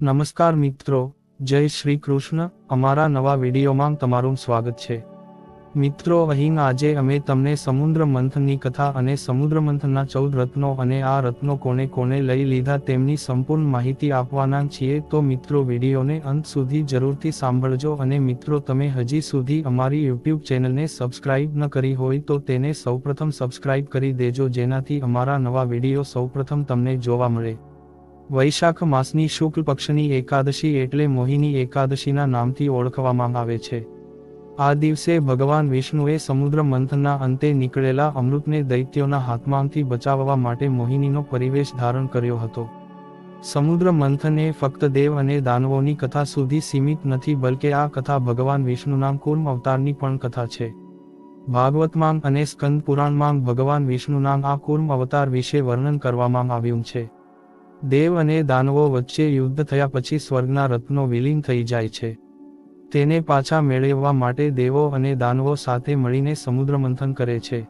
નમસ્કાર મિત્રો, જય શ્રી કૃષ્ણ. અમારા નવા વિડીયોમાં તમારું સ્વાગત છે. મિત્રો, અહીં આજે અમે તમને સમુદ્ર મંથનની કથા અને સમુદ્ર મંથનના ચૌદ રત્નો અને આ રત્નો કોને કોને લઈ લીધા તેમની સંપૂર્ણ માહિતી આપવાના છીએ. તો મિત્રો, વિડીયોને અંત સુધી જરૂરથી સાંભળજો અને મિત્રો, તમે હજી સુધી અમારી યુટ્યુબ ચેનલને સબસ્ક્રાઇબ ન કરી હોય તો તેને સૌપ્રથમ સબસ્ક્રાઇબ કરી દેજો, જેનાથી અમારા નવા વીડિયો સૌપ્રથમ તમને જોવા મળે. વૈશાખ માસની શુક્લ પક્ષની એકાદશી એટલે મોહિની એકાદશીના નામથી ઓળખવામાં આવે છે. આ દિવસે ભગવાન વિષ્ણુએ સમુદ્ર મંથનના અંતે નીકળેલા અમૃતને દૈત્યોના હાથમાંથી બચાવવા માટે મોહિનીનો પરિવેશ ધારણ કર્યો હતો. સમુદ્ર મંથન ફક્ત દેવ અને દાનવોની કથા સુધી સીમિત નથી બલકે આ કથા ભગવાન વિષ્ણુના કુર્મ અવતારની પણ કથા છે. ભાગવતમાં અને સ્કંદ પુરાણમાં ભગવાન વિષ્ણુના આ કુર્મ અવતાર વિશે વર્ણન કરવામાં આવ્યું છે. દેવ અને દાનવો વચ્ચે યુદ્ધ થયા પછી સ્વર્ગના રત્નો વિલીન થઈ જાય છે. તેને પાછા મેળવવા માટે દેવો અને દાનવો સાથે મળીને સમુદ્ર મંથન કરે છે.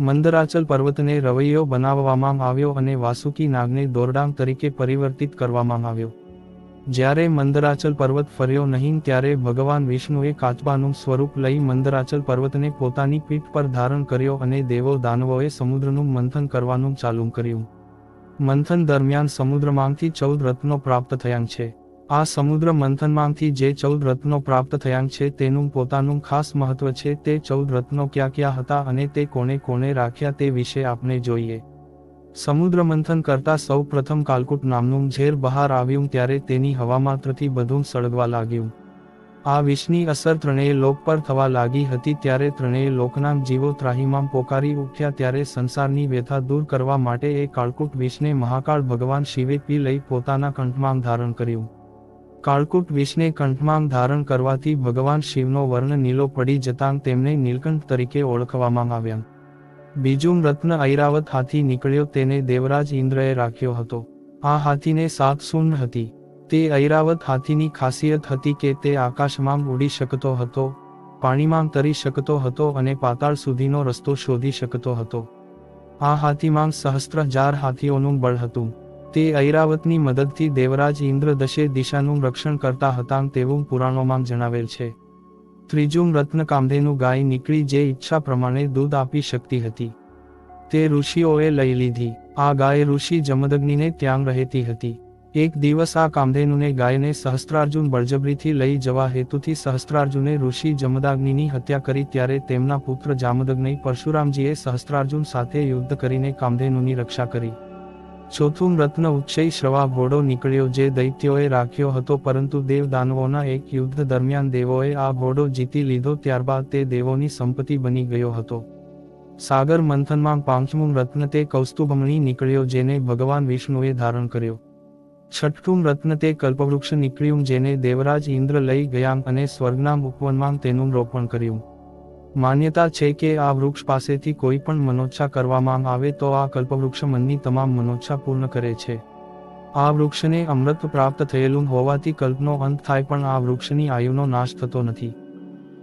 મંદરાચલ પર્વતને રવૈયો બનાવવામાં આવ્યો અને વાસુકી નાગને દોરડાંગ તરીકે પરિવર્તિત કરવામાં આવ્યો. જ્યારે મંદરાચલ પર્વત ફર્યો નહીં ત્યારે ભગવાન વિષ્ણુએ કાચબાનું સ્વરૂપ લઈ મંદરાચલ પર્વતને પોતાની પીઠ પર ધારણ કર્યો અને દેવો દાનવોએ સમુદ્રનું મંથન કરવાનું ચાલુ કર્યું. મંથન દરમિયાન સમુદ્રમાંથી ચૌદ રત્નો પ્રાપ્ત થયાં છે. આ સમુદ્ર મંથનમાંથી જે ચૌદ રત્નો પ્રાપ્ત થયાં છે તેનું પોતાનું ખાસ મહત્વ છે તે ચૌદ રત્નો ક્યાં ક્યાં હતા અને તે કોને કોને રાખ્યા તે વિશે આપણે જોઈએ. સમુદ્ર મંથન કરતા સૌ પ્રથમ કાલકુટ નામનું ઝેર બહાર આવ્યું ત્યારે તેની હવા માત્રથી બધું સળગવા લાગ્યું. આ વિષની અસર ત્રણેય લોક પર થવા લાગી હતી ત્યારે ત્રણેય લોકના જીવો ત્રાહીમામ પોકારી ઉઠ્યા ત્યારે સંસારની વ્યથા દૂર કરવા માટે એ કાળકુટ વિષને મહાકાળ ભગવાન શિવે પી લઈ પોતાના કંઠમાં ધારણ કર્યું. કાળકુટ વિષને કંઠમાં ધારણ કરવાથી ભગવાન શિવનો વર્ણ નીલો પડી જતાં તેમને નીલકંઠ તરીકે ઓળખવામાં આવ્યા. બીજું રત્ન ઐરાવત હાથી નીકળ્યો તેને દેવરાજ ઇન્દ્રએ રાખ્યો હતો. આ હાથીને સાત સૂન હતી. તે ઐરાવત હાથીની ખાસિયત હતી કે તે આકાશમાં ઉડી શકતો હતો, પાણીમાં તરી શકતો હતો અને પાતાળ સુધીનો રસ્તો શોધી શકતો હતો. આ હાથીમાં સહસ્ત્ર હજાર હાથીઓનું બળ હતું. તે ઐરાવતની મદદથી દેવરાજ ઇન્દ્રદશે દિશાનું રક્ષણ કરતા હતા તેવું પુરાણોમાં જણાવેલ છે. ત્રીજું રત્નકામધેનું ગાય નીકળી જે ઈચ્છા પ્રમાણે દૂધ આપી શકતી હતી. તે ઋષિઓએ લઈ લીધી. આ ગાય ઋષિ જમદગ્નિને ત્યાં રહેતી હતી. એક દિવસ આ કામધેનુને ગાયને સહસ્ત્રાર્જુન બળજબરીથી લઈ જવા હેતુથી સહસ્ત્રાર્જુને ઋષિ જમદાગ્નિની હત્યા કરી ત્યારે તેમના પુત્ર જામદગ્નિ પરશુરામજીએ સહસ્ત્રાર્જુન સાથે યુદ્ધ કરીને કામધેનુની રક્ષા કરી. ચોથું રત્ન ઉચ્ચય શ્રવા ઘોડો નીકળ્યો જે દૈત્યોએ રાખ્યો હતો પરંતુ દેવ દાનવોના એક યુદ્ધ દરમિયાન દેવોએ આ ઘોડો જીતી લીધો ત્યારબાદ તે દેવોની સંપત્તિ બની ગયો હતો. સાગર મંથનમાં પાંચમું રત્ન તે કૌસ્તુભમણી નીકળ્યો જેને ભગવાન વિષ્ણુએ ધારણ કર્યો. છઠ્ઠું રત્ન તે કલ્પવૃક્ષ નીકળ્યું જેને દેવરાજ ઇન્દ્ર લઈ ગયા અને સ્વર્ગના ઉપવનમાં તેનું રોપણ કર્યું. માન્યતા છે કે આ વૃક્ષ પાસેથી કોઈ પણ મનોચ્છા કરવામાં આવે તો આ કલ્પવૃક્ષ મનની તમામ મનોચ્છા પૂર્ણ કરે છે. આ વૃક્ષને અમૃત પ્રાપ્ત થયેલું હોવાથી કલ્પનો અંત થાય પણ આ વૃક્ષની આયુનો નાશ થતો નથી.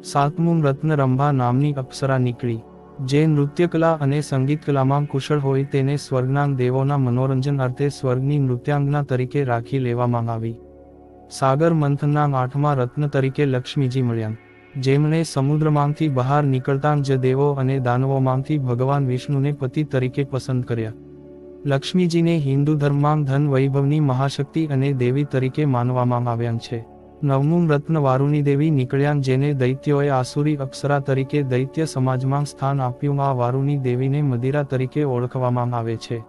સાતમું રત્ન રંભા નામની અપ્સરા નીકળી. જે નૃત્યકલા અને સંગીતકલામાં કુશળ હોય તેને સ્વર્ગના દેવોના મનોરંજન અર્થે સ્વર્ગની નૃત્યાંગના તરીકે રાખી લેવામાં આવી. સાગર મંથનના આઠમા રત્ન તરીકે લક્ષ્મીજી મળ્યા. જેમણે સમુદ્રમાંથી બહાર નીકળતા જ દેવો અને દાનવોમાંથી ભગવાન વિષ્ણુને પતિ તરીકે પસંદ કર્યા. લક્ષ્મીજીને હિન્દુ ધર્મમાં ધન વૈભવની મહાશક્તિ અને દેવી તરીકે માનવામાં આવ્યા છે. નવમું રત્ન વારુણી દેવી નીકળ્યા જેને દૈત્યોએ આસુરી અપ્સરા તરીકે દૈત્ય સમાજમાં સ્થાન આપ્યું, આ વારુણી દેવીને મદિરા તરીકે ઓળખવામાં આવે છે.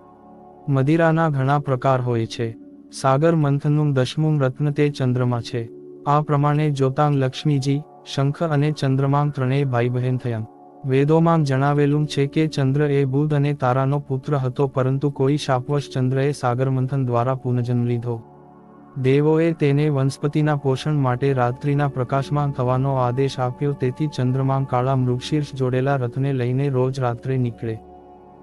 મદિરાના ઘણા પ્રકાર હોય છે. સાગર મંથનનું દશમું રત્ન તે ચંદ્રમા છે. આ પ્રમાણે જોતાંગ લક્ષ્મીજી, શંખ અને ચંદ્રમાંગ ત્રણેય ભાઈ બહેન થયા. વેદોમાં જણાવેલું છે કે ચંદ્ર એ બુધ અને તારાનો પુત્ર હતો, પરંતુ કોઈ શાપવશ ચંદ્રએ સાગર મંથન દ્વારા પુનજન્મ લીધો. દેવોએ તેને વનસ્પતિના પોષણ માટે રાત્રિના પ્રકાશમાં થવાનો આદેશ આપ્યો તેથી ચંદ્રમાં કાળા મૃગશીર્ષ જોડેલા રથને લઈને રોજ રાત્રે નીકળે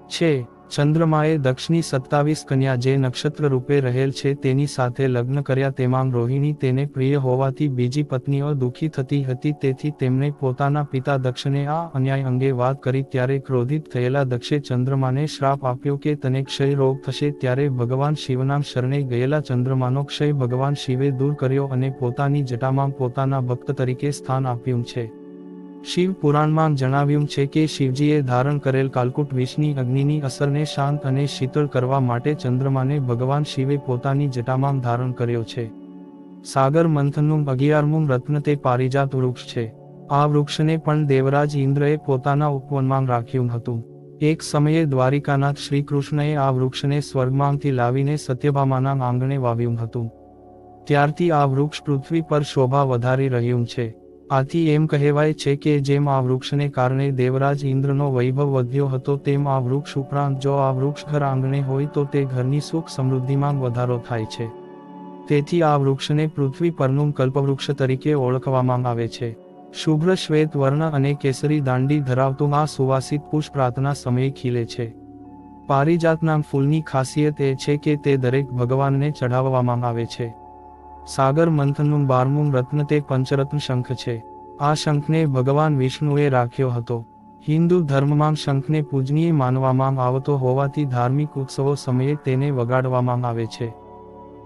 છે. ચંદ્રમાએ દક્ષની સત્તાવીસ કન્યા જે નક્ષત્ર રૂપે રહેલ છે તેની સાથે લગ્ન કર્યા તેમાં રોહિણી તેને પ્રિય હોવાથી બીજી પત્નીઓ દુઃખી થતી હતી તેથી તેમણે પોતાના પિતા દક્ષને આ અન્યાય અંગે વાત કરી ત્યારે ક્રોધિત થયેલા દક્ષે ચંદ્રમાને શ્રાપ આપ્યો કે તને ક્ષય રોગ થશે ત્યારે ભગવાન શિવના શરણે ગયેલા ચંદ્રમાનો ક્ષય ભગવાન શિવે દૂર કર્યો અને પોતાની જટામાં પોતાના ભક્ત તરીકે સ્થાન આપ્યું છે. શિવ પુરાણમાં જણાવ્યું છે કે શિવજીએ ધારણ કરેલ કાલકુટ વિષની અગ્નિની અસરને શાંત અને શીતળ કરવા માટે ચંદ્રમાને ભગવાન શિવે પોતાની જટામાં ધારણ કર્યો છે. સાગર મંથનનું અગિયારમું રત્ન તે પારિજાત વૃક્ષ છે. આ વૃક્ષને પણ દેવરાજ ઇન્દ્રએ પોતાના ઉપવનમાં રાખ્યું હતું. એક સમયે દ્વારિકાનાથ શ્રીકૃષ્ણએ આ વૃક્ષને સ્વર્ગમાંથી લાવીને સત્યભામાના આંગણે વાવ્યું હતું. ત્યારથી આ વૃક્ષ પૃથ્વી પર શોભા વધારી રહ્યું છે. આથી એમ કહેવાય છે કે જેમ આ વૃક્ષને કારણે દેવરાજ ઇન્દ્રનો વૈભવ વધ્યો હતો, તેમ આ વૃક્ષ ઉપરાંત જો આ વૃક્ષ ઘર આંગણે હોય તો તે ઘરની સુખ સમૃદ્ધિમાં વધારો થાય છે. તેથી આ વૃક્ષને પૃથ્વી પરનું કલ્પવૃક્ષ તરીકે ઓળખવામાં આવે છે. શુભ્ર શ્વેત વર્ણ અને કેસરી દાંડી ધરાવતું આ સુવાસિત પુષ્પ પ્રાર્થના સમયે ખીલે છે. પારિજાતના ફૂલની ખાસિયત એ છે કે તે દરેક ભગવાનને ચઢાવવામાં આવે છે. સાગર મંથનનું બારમું રત્ન તે પંચરત્ન શંખ છે. આ શંખને ભગવાન વિષ્ણુએ રાખ્યો હતો. હિન્દુ ધર્મમાં શંખને પૂજનીય માનવામાં આવતો હોવાથી ધાર્મિક ઉત્સવો સમયે તેને વગાડવામાં આવે છે.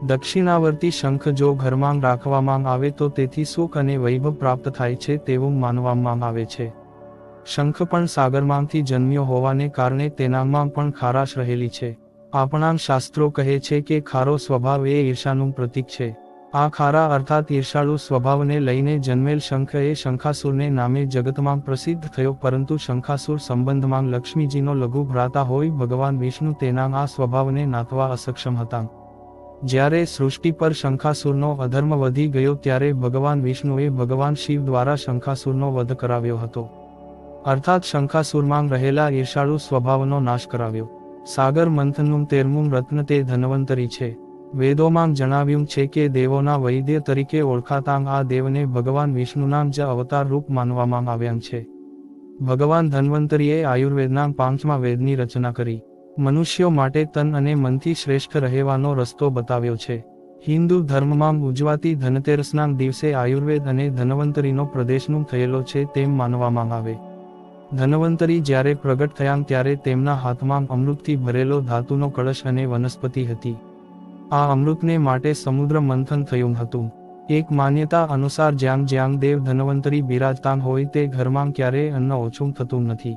દક્ષિણાવર્તી શંખ જો ઘરમાં રાખવામાં આવે તો તેથી સુખ અને વૈભવ પ્રાપ્ત થાય છે તેવું માનવામાં આવે છે. શંખ પણ સાગરમાંથી જન્મ્યો હોવાને કારણે તેનામાં પણ ખારાશ રહેલી છે. આપણા શાસ્ત્રો કહે છે કે ખારો સ્વભાવ એ ઈર્ષાનું પ્રતીક છે. આ ખારા અર્થાત ઈર્ષાળુ સ્વભાવને લઈને જન્મેલ શંખ એ શંખાસુરને નામે જગતમાં પ્રસિદ્ધ થયો પરંતુ શંખાસુર સંબંધમાં લક્ષ્મીજીનો લઘુ ભ્રાતા હોય ભગવાન વિષ્ણુ તેના આ સ્વભાવને નાથવા અસક્ષમ હતા. જ્યારે સૃષ્ટિ પર શંખાસુરનો અધર્મ વધી ગયો ત્યારે ભગવાન વિષ્ણુએ ભગવાન શિવ દ્વારા શંખાસુરનો વધ કરાવ્યો હતો. અર્થાત શંખાસુરમાં રહેલા ઈર્ષાળુ સ્વભાવનો નાશ કરાવ્યો. સાગર મંથનનું તેરમું રત્ન તે ધનવંતરી છે. વેદોમાં જણાવ્યું છે કે દેવોના વૈદ્ય તરીકે ઓળખાતા આ દેવને ભગવાન વિષ્ણુના જ અવતાર રૂપ માનવામાં આવ્યા છે. ભગવાન ધન્વંતરીએ આયુર્વેદના પાંચમા વેદની રચના કરી. મનુષ્યો માટે તન અને મનથી શ્રેષ્ઠ રહેવાનો રસ્તો બતાવ્યો છે. હિન્દુ ધર્મમાં ઉજવાતી ધનતેરસના દિવસે આયુર્વેદ અને ધન્વંતરીનો પ્રદેશનું થયેલો છે તેમ માનવામાં આવે. ધન્વંતરી જ્યારે પ્રગટ થયા ત્યારે તેમના હાથમાં અમૃતથી ભરેલો ધાતુનો કળશ અને વનસ્પતિ હતી. આ અમૃતને માટે સમુદ્ર મંથન થયું હતું. એક માન્યતા અનુસાર જ્યાં જ્યાં દેવ ધનવંતરી બિરાજતાન હોય તે ઘરમાં ક્યારેય અન્ન ઓછું થતું નથી.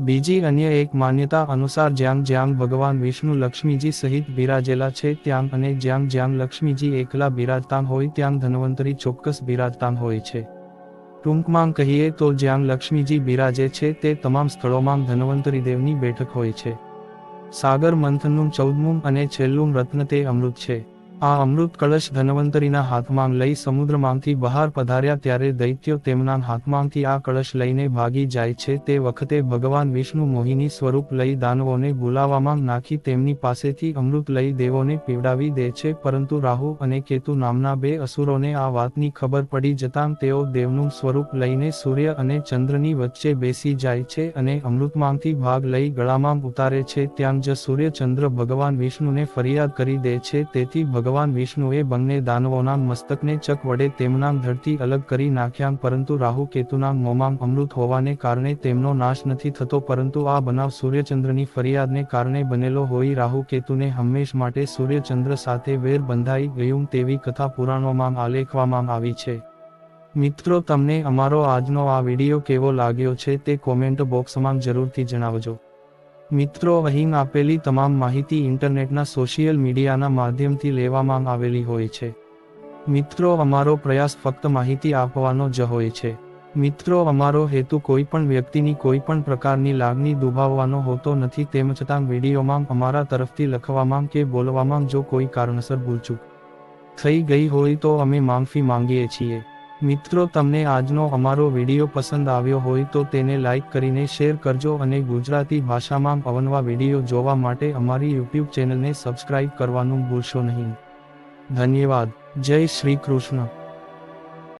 બીજી અન્ય એક માન્યતા અનુસાર જ્યાં જ્યાં ભગવાન વિષ્ણુ લક્ષ્મીજી સહિત બિરાજેલા છે ત્યાં અને જ્યાં જ્યાં લક્ષ્મીજી એકલા બિરાજતાન હોય ત્યાં ધનવંતરી ચોક્કસ બિરાજતાન હોય છે. ટૂંકમાં કહીએ તો જ્યાં લક્ષ્મીજી બિરાજે છે તે તમામ સ્થળોમાં ધનવંતરી દેવની બેઠક હોય છે. સાગર મંથનનું ચૌદમું અને છેલ્લું રત્ન તે અમૃત છે. આ અમૃત કળશ ધનવંતરીના હાથમાં લઈ સમુદ્રમાંથી બહાર પધાર્યા ત્યારે દૈત્યો તેમના હાથમાંથી આ કળશ લઈને ભાગી જાય છે. તે વખતે ભગવાન વિષ્ણુ મોહિની સ્વરૂપ લઈ દાનવોને બોલાવવામાં નાખી તેમની પાસેથી અમૃત લઈ દેવોને પીવડાવી દે છે. પરંતુ રાહુ અને કેતુ નામના બે અસુરોને આ વાતની ખબર પડી જતાં તેઓ દેવનું સ્વરૂપ લઈને સૂર્ય અને ચંદ્રની વચ્ચે બેસી જાય છે અને અમૃતમાંથી ભાગ લઈ ગળામાં ઉતારે છે. ત્યાં જ સૂર્ય ચંદ્ર ભગવાન વિષ્ણુને ફરિયાદ કરી દે છે. તેથી ભગવાન વિષ્ણુએ બંને દાનવોના મસ્તકને ચક વડે તેમના ધરતી અલગ કરી નાખ્યા, પરંતુ રાહુ કેતુના મોમાં અમૃત હોવાને કારણે તેમનો નાશ નથી થતો, પરંતુ આ બનાવ સૂર્યચંદ્રની ફરિયાદને કારણે બનેલો હોઈ રાહુ કેતુને હંમેશ માટે સૂર્યચંદ્ર સાથે વેર બંધાઈ ગયું તેવી કથા પુરાણોમાં આલેખવામાં આવી છે. મિત્રો, તમને અમારો આજનો આ વીડિયો કેવો લાગ્યો છે તે કોમેન્ટ બોક્સમાં જરૂરથી જણાવજો. મિત્રો, અહીં આપેલી તમામ માહિતી ઇન્ટરનેટના સોશિયલ મીડિયાના માધ્યમથી લેવામાં આવેલી હોય છે. મિત્રો, અમારો પ્રયાસ ફક્ત માહિતી આપવાનો જ હોય છે. મિત્રો, અમારો હેતુ કોઈ પણ વ્યક્તિની કોઈ પણ પ્રકારની લાગણી દુભાવવાનો હોતો નથી, તેમ છતાં વિડીયોમાં અમારા તરફથી લખવામાં કે બોલવામાં જો કોઈ કારણસર ભૂલચૂક થઈ ગઈ હોય તો અમે માફી માંગીએ છીએ. મિત્રો, તમને આજનો અમારો વીડિયો પસંદ આવ્યો હોય તો તેને લાઇક કરીને શેર કરજો અને ગુજરાતી ભાષામાં અવનવા વીડિયો જોવા માટે અમારી યુટ્યુબ ચેનલને સબસ્ક્રાઇબ કરવાનું ભૂલશો નહીં. ધન્યવાદ. જય શ્રી કૃષ્ણ.